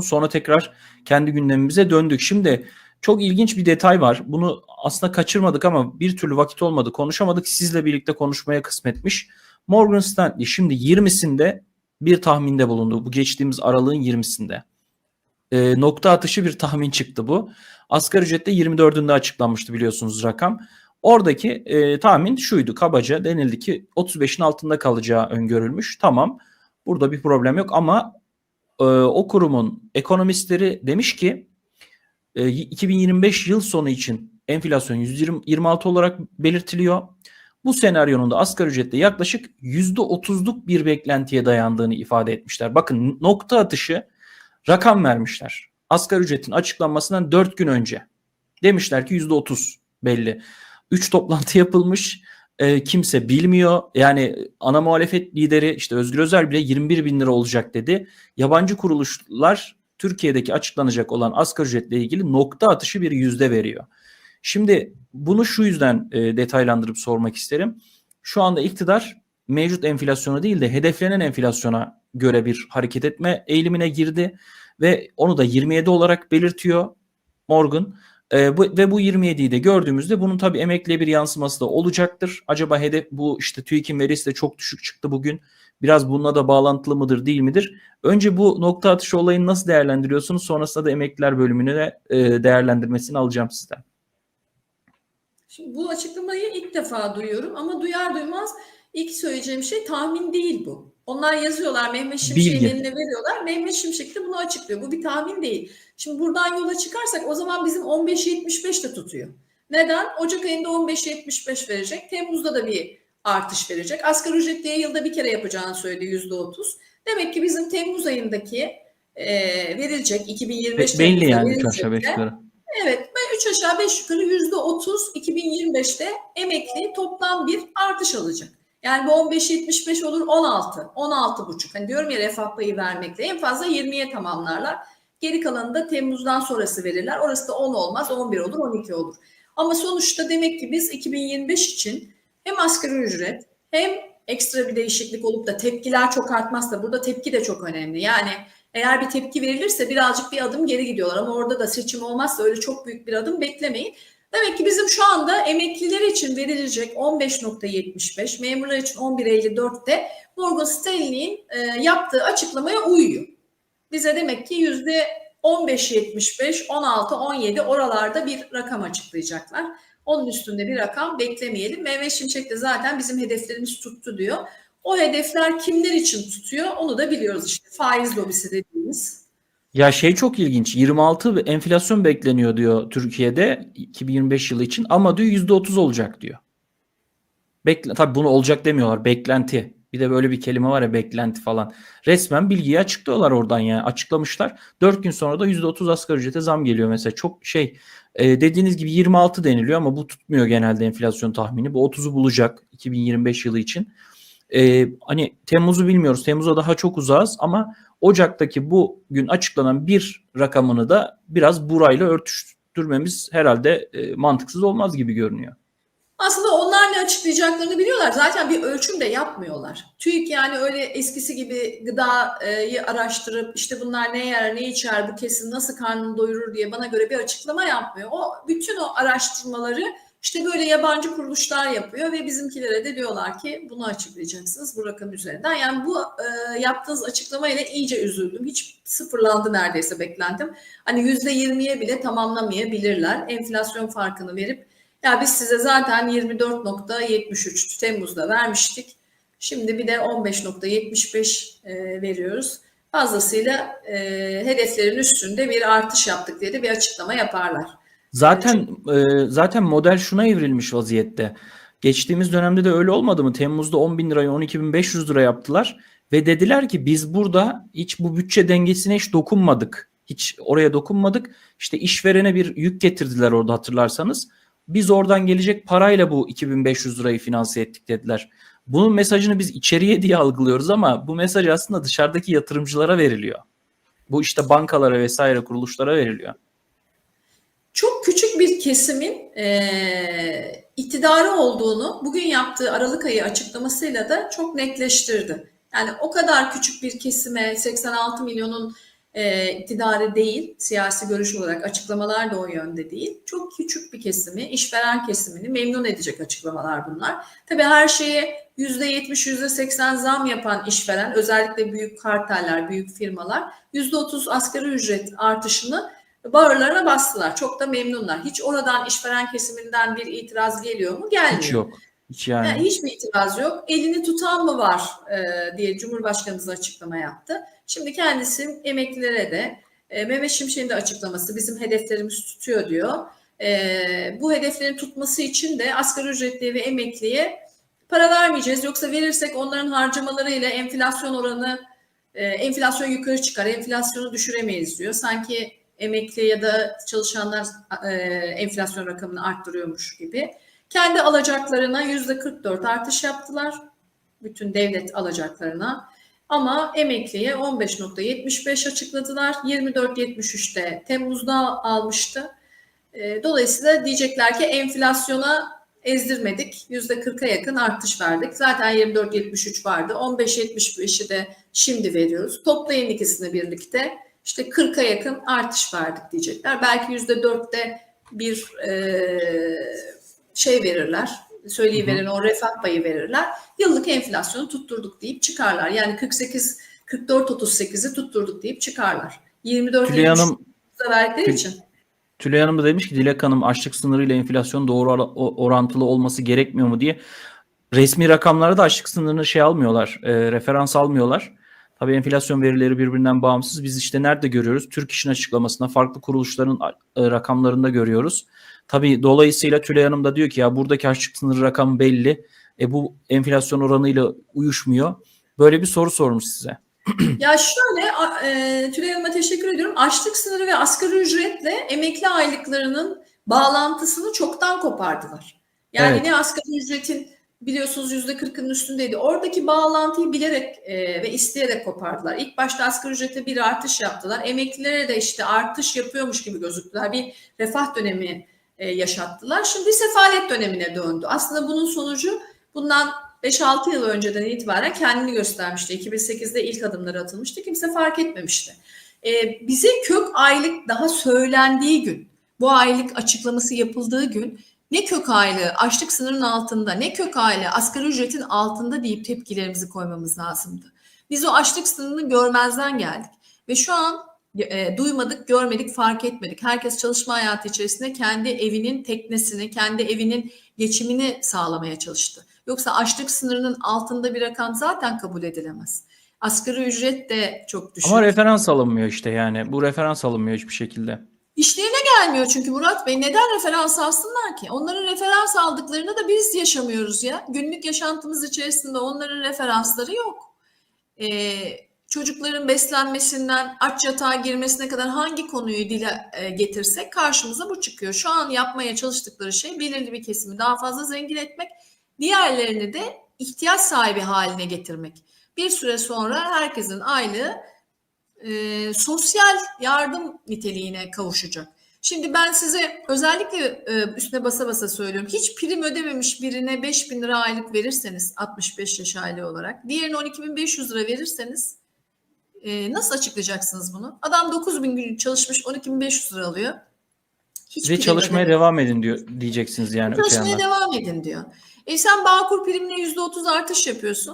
Sonra tekrar kendi gündemimize döndük. Şimdi çok ilginç bir detay var. Bunu aslında kaçırmadık ama bir türlü vakit olmadı. Konuşamadık. Sizle birlikte konuşmaya kısmetmiş. Morgan Stanley şimdi 20'sinde bir tahminde bulundu. Bu geçtiğimiz aralığın 20'sinde. E, nokta atışı bir tahmin çıktı bu. Asgari ücrette 24'ünde açıklanmıştı biliyorsunuz rakam. Oradaki e, tahmin şuydu kabaca denildi ki 35'in altında kalacağı öngörülmüş. Tamam burada bir problem yok ama e, o kurumun ekonomistleri demiş ki e, 2025 yıl sonu için enflasyon 126 olarak belirtiliyor. Bu senaryonun da asgari ücrette yaklaşık %30'luk bir beklentiye dayandığını ifade etmişler. Bakın nokta atışı rakam vermişler. Asgari ücretin açıklanmasından 4 gün önce. Demişler ki %30 belli. 3 toplantı yapılmış. E, kimse bilmiyor. Yani ana muhalefet lideri işte Özgür Özel bile 21 bin lira olacak dedi. Yabancı kuruluşlar Türkiye'deki açıklanacak olan asgari ücretle ilgili nokta atışı bir yüzde veriyor. Şimdi bunu şu yüzden e, detaylandırıp sormak isterim. Şu anda iktidar mevcut enflasyona değil de hedeflenen enflasyona göre bir hareket etme eğilimine girdi ve onu da 27 olarak belirtiyor Morgan. E, bu, ve bu 27'yi de gördüğümüzde bunun tabii emekliye bir yansıması da olacaktır. Acaba hedef bu işte TÜİK'in verisi de çok düşük çıktı bugün. Biraz bununla da bağlantılı mıdır değil midir? Önce bu nokta atışı olayını nasıl değerlendiriyorsunuz? Sonrasında da emekliler bölümünü de e, değerlendirmesini alacağım sizden. Şimdi bu açıklamayı ilk defa duyuyorum ama duyar duymaz ilk söyleyeceğim şey tahmin değil bu. Onlar yazıyorlar Mehmet Şimşek'in eline veriyorlar. Mehmet Şimşek de bunu açıklıyor. Bu bir tahmin değil. Şimdi buradan yola çıkarsak o zaman bizim 15.75 de tutuyor. Neden? Ocak ayında 15.75 verecek. Temmuz'da da bir artış verecek. Asgari ücretliye yılda bir kere yapacağını söyledi %30. Demek ki bizim Temmuz ayındaki e, verilecek 2025 belli yani 3 aşağı 5 yukarı. Evet ve 3 aşağı 5 yukarı %30 2025'te emekli toplam bir artış alacak. Yani bu 15-75 olur 16, 16 buçuk. Hani diyorum ya refah payı vermekle en fazla 20'ye tamamlarlar. Geri kalanı da Temmuz'dan sonrası verirler. Orası da 10 olmaz, 11 olur, 12 olur. Ama sonuçta demek ki biz 2025 için hem asgari ücret hem ekstra bir değişiklik olup da tepkiler çok artmazsa burada tepki de çok önemli. Yani eğer bir tepki verilirse birazcık bir adım geri gidiyorlar ama orada da seçim olmazsa öyle çok büyük bir adım beklemeyin. Demek ki bizim şu anda emekliler için verilecek 15.75, memurlar için 11.54'te Morgan Stanley'in e, yaptığı açıklamaya uyuyor. Bize demek ki yüzde 15.75, 16, 17 oralarda bir rakam açıklayacaklar. Onun üstünde bir rakam beklemeyelim. Mehmet Şimşek de zaten bizim hedeflerimiz tuttu diyor. O hedefler kimler için tutuyor onu da biliyoruz işte. Faiz lobisi dediğimiz. Ya şey çok ilginç. 26 enflasyon bekleniyor diyor Türkiye'de 2025 yılı için ama diyor %30 olacak diyor. Bekle tabii bunu olacak demiyorlar. Beklenti. Bir de böyle bir kelime var ya beklenti falan. Resmen bilgiyi açıklıyorlar oradan yani. Açıklamışlar. 4 gün sonra da %30 asgari ücrete zam geliyor mesela. Çok şey e, dediğiniz gibi 26 deniliyor ama bu tutmuyor genelde enflasyon tahmini. Bu 30'u bulacak 2025 yılı için. E, hani Temmuz'u bilmiyoruz. Temmuz'a daha çok uzağız ama Ocak'taki bu gün açıklanan bir rakamını da biraz burayla örtüştürmemiz herhalde e, mantıksız olmaz gibi görünüyor. Aslında onlar ne açıklayacaklarını biliyorlar. Zaten bir ölçüm de yapmıyorlar. TÜİK yani öyle eskisi gibi gıdayı araştırıp işte bunlar ne yer ne içer bu kesin nasıl karnını doyurur diye bana göre bir açıklama yapmıyor. O bütün o araştırmaları işte böyle yabancı kuruluşlar yapıyor ve bizimkilere de diyorlar ki bunu açıklayacaksınız bu rakam üzerinden. Yani bu e, yaptığınız açıklamayla iyice üzüldüm. Hiç sıfırlandı neredeyse beklentim. Hani yüzde yirmiye bile tamamlamayabilirler. Enflasyon farkını verip ya biz size zaten 24.73 Temmuz'da vermiştik. Şimdi bir de 15.75 e, veriyoruz. Fazlasıyla e, hedeflerin üstünde bir artış yaptık diye de bir açıklama yaparlar. Zaten e, zaten model şuna evrilmiş vaziyette. Geçtiğimiz dönemde de öyle olmadı mı? Temmuz'da 10 bin lirayı 12.500 lira yaptılar ve dediler ki biz burada hiç bu bütçe dengesine hiç dokunmadık. Hiç oraya dokunmadık. İşte işverene bir yük getirdiler orada hatırlarsanız. Biz oradan gelecek parayla bu 2500 lirayı finanse ettik dediler. Bunun mesajını biz içeriye diye algılıyoruz ama bu mesaj aslında dışarıdaki yatırımcılara veriliyor. Bu işte bankalara vesaire kuruluşlara veriliyor çok küçük bir kesimin e, iktidarı olduğunu bugün yaptığı Aralık ayı açıklamasıyla da çok netleştirdi. Yani o kadar küçük bir kesime 86 milyonun e, iktidarı değil, siyasi görüş olarak açıklamalar da o yönde değil. Çok küçük bir kesimi, işveren kesimini memnun edecek açıklamalar bunlar. Tabii her şeye %70, %80 zam yapan işveren, özellikle büyük karteller, büyük firmalar %30 asgari ücret artışını bağırlarına bastılar. Çok da memnunlar. Hiç oradan işveren kesiminden bir itiraz geliyor mu? Gelmiyor. Hiç yok. Hiç yani. Yani hiçbir itiraz yok. Elini tutan mı var e, diye Cumhurbaşkanımız açıklama yaptı. Şimdi kendisi emeklilere de e, Mehmet Şimşek'in de açıklaması bizim hedeflerimiz tutuyor diyor. E, bu hedeflerin tutması için de asgari ücretli ve emekliye para vermeyeceğiz. Yoksa verirsek onların harcamalarıyla enflasyon oranı e, enflasyon yukarı çıkar. Enflasyonu düşüremeyiz diyor. Sanki emekli ya da çalışanlar e, enflasyon rakamını arttırıyormuş gibi. Kendi alacaklarına yüzde 44 artış yaptılar. Bütün devlet alacaklarına. Ama emekliye 15.75 açıkladılar. 24.73'te Temmuz'da almıştı. E, Dolayısıyla diyecekler ki enflasyona ezdirmedik. %40'a yakın artış verdik. Zaten 24.73 vardı. 15.75'i de şimdi veriyoruz. Toplayın ikisini birlikte. İşte 40'a yakın artış verdik diyecekler. Belki %4'te bir e, şey verirler. Söyleyiverin o refah payı verirler. Yıllık enflasyonu tutturduk deyip çıkarlar. Yani 48 44 38'i tutturduk deyip çıkarlar. 24 Tülay Hanım verdikleri Tül- için. Tülay Hanım da demiş ki Dilek Hanım açlık sınırıyla enflasyon doğru orantılı olması gerekmiyor mu diye. Resmi rakamlara da açlık sınırını şey almıyorlar, e, referans almıyorlar. Tabii enflasyon verileri birbirinden bağımsız. Biz işte nerede görüyoruz? Türk İş'in açıklamasında farklı kuruluşların e, rakamlarında görüyoruz. Tabii dolayısıyla Tülay Hanım da diyor ki ya buradaki açlık sınırı rakamı belli. E bu enflasyon oranıyla uyuşmuyor. Böyle bir soru sormuş size. Ya şöyle e, Tülay Hanım'a teşekkür ediyorum. Açlık sınırı ve asgari ücretle emekli aylıklarının bağlantısını çoktan kopardılar. Yani Evet. ne asgari ücretin biliyorsunuz yüzde kırkının üstündeydi. Oradaki bağlantıyı bilerek e, ve isteyerek kopardılar. İlk başta asgari ücrete bir artış yaptılar. Emeklilere de işte artış yapıyormuş gibi gözüktüler. Bir refah dönemi e, yaşattılar. Şimdi sefalet dönemine döndü. Aslında bunun sonucu bundan 5-6 yıl önceden itibaren kendini göstermişti. 2008'de ilk adımları atılmıştı. Kimse fark etmemişti. Ee, bize kök aylık daha söylendiği gün, bu aylık açıklaması yapıldığı gün ne kök aylığı açlık sınırının altında ne kök aylığı asgari ücretin altında deyip tepkilerimizi koymamız lazımdı. Biz o açlık sınırını görmezden geldik ve şu an e, duymadık, görmedik, fark etmedik. Herkes çalışma hayatı içerisinde kendi evinin teknesini, kendi evinin geçimini sağlamaya çalıştı. Yoksa açlık sınırının altında bir rakam zaten kabul edilemez. Asgari ücret de çok düşük. Ama referans alınmıyor işte yani. Bu referans alınmıyor hiçbir şekilde. İşlerine gelmiyor çünkü Murat Bey. Neden referans alsınlar ki? Onların referans aldıklarını da biz yaşamıyoruz ya. Günlük yaşantımız içerisinde onların referansları yok. Ee, çocukların beslenmesinden aç yatağa girmesine kadar hangi konuyu dile e, getirsek karşımıza bu çıkıyor. Şu an yapmaya çalıştıkları şey belirli bir kesimi daha fazla zengin etmek, diğerlerini de ihtiyaç sahibi haline getirmek. Bir süre sonra herkesin aylığı e, sosyal yardım niteliğine kavuşacak. Şimdi ben size özellikle e, üstüne basa basa söylüyorum. Hiç prim ödememiş birine 5 bin lira aylık verirseniz 65 yaş aile olarak, diğerine 12.500 lira verirseniz e, nasıl açıklayacaksınız bunu? Adam 9 bin gün çalışmış 12.500 lira alıyor. Hiç Ve çalışmaya ödemiyor. devam edin diyor diyeceksiniz yani Çalışmaya devam edin diyor. E sen Bağkur primine %30 artış yapıyorsun.